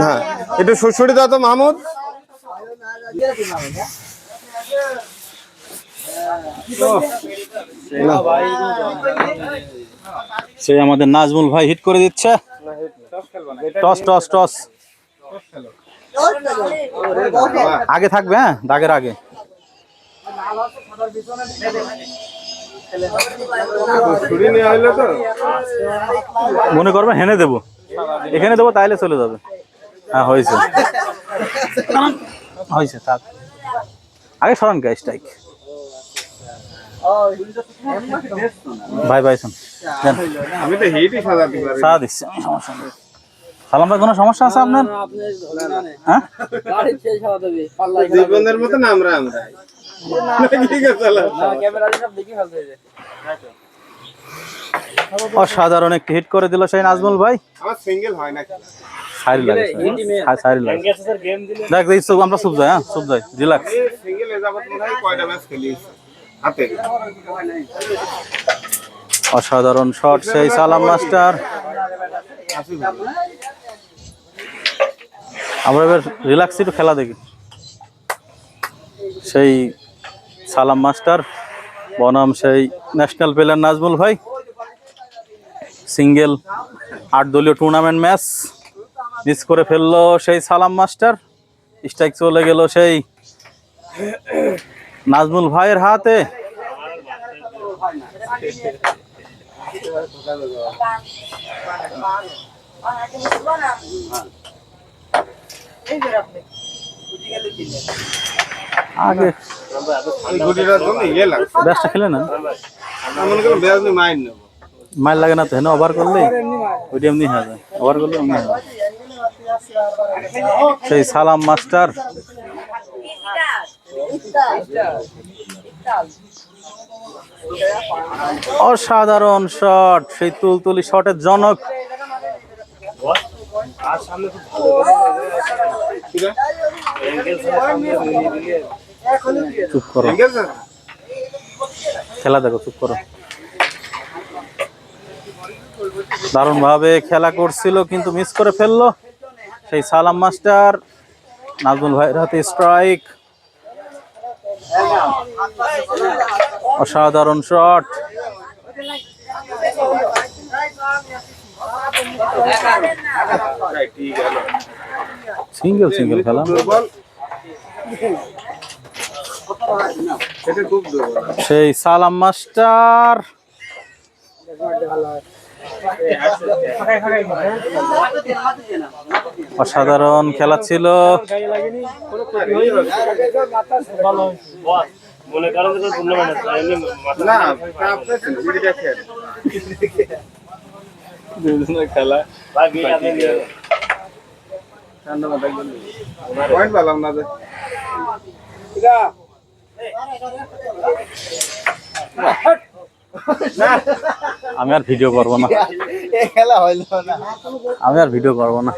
হ্যাঁ একটু সুড়সুড়ি দাও তো মাহমুদ। সেই আমাদের নাজমুল ভাই হিট করে দিচ্ছে। Toss toss toss. আগে থাকবে হ্যাঁ দাগের আগে। মনে করবে হেনে দেবো। এখানে দেবো তাইলে চলে যাবে হ্যাঁ হয়েছে হয়েছে থাক আগে সরান গাই স্ট্রাইক ভাই ভাই শোন দেন। আমি তো হিটই সাজাতে দিচ্ছি সমস্যা নেই সালাম ভাই কোনো সমস্যা আছে আপনার হ্যাঁ জীবনের মতন আমরা আমরা কি কথা অসাধারণ একটি হিট করে দিল সেই নাজমুল ভাই। আমার সিঙ্গেল হয় হ্যাঁ? দেখ আমরা চুপ যাই হ্যাঁ চুপ যাই রিল্যাক্স সিঙ্গেল এ যাবত কয়টা ম্যাচ খেলিয়েছি? হাতে। অসাধারণ শট সেই সালাম মাস্টার। আমরা এবার রিল্যাক্স একটু খেলা দেখি। সেই সালাম মাস্টার। বনাম সেই ন্যাশনাল প্লেয়ার নাজমুল ভাই। সিঙ্গেল আট দলীয় টুর্নামেন্ট ম্যাচ মিস করে ফেলল সেই সালাম মাস্টার। স্ট্রাইক চলে গেল সেই নাজমুল ভাইয়ের হাতে। আগে ইয়ে ব্যাসটা খেলে না? মাইল লাগে না তো হেন ওভার করলে ওইটা এমনি হয়ে যায়। ওভার করলে এমনি হয়ে। সেই সালাম মাস্টার। অসাধারণ শট সেই তুলতুলি শটের জনক। চুপ করো। খেলা দেখো, চুপ করো। দারুণ ভাবে খেলা করছিল, কিন্তু মিস করে ফেলল। সেই সালাম মাস্টার, নাজমুল ভাইয়ের হাতে স্ট্রাইক অসাধারণ শট সিঙ্গেল সিঙ্গেল খেলা। সেই সালাম মাস্টার। অসাধারণ খেলা ছিল। খেল পয়েন্ট না আমি আর ভিডিও করব না। খেলা হইল না। আমি আর ভিডিও করব না।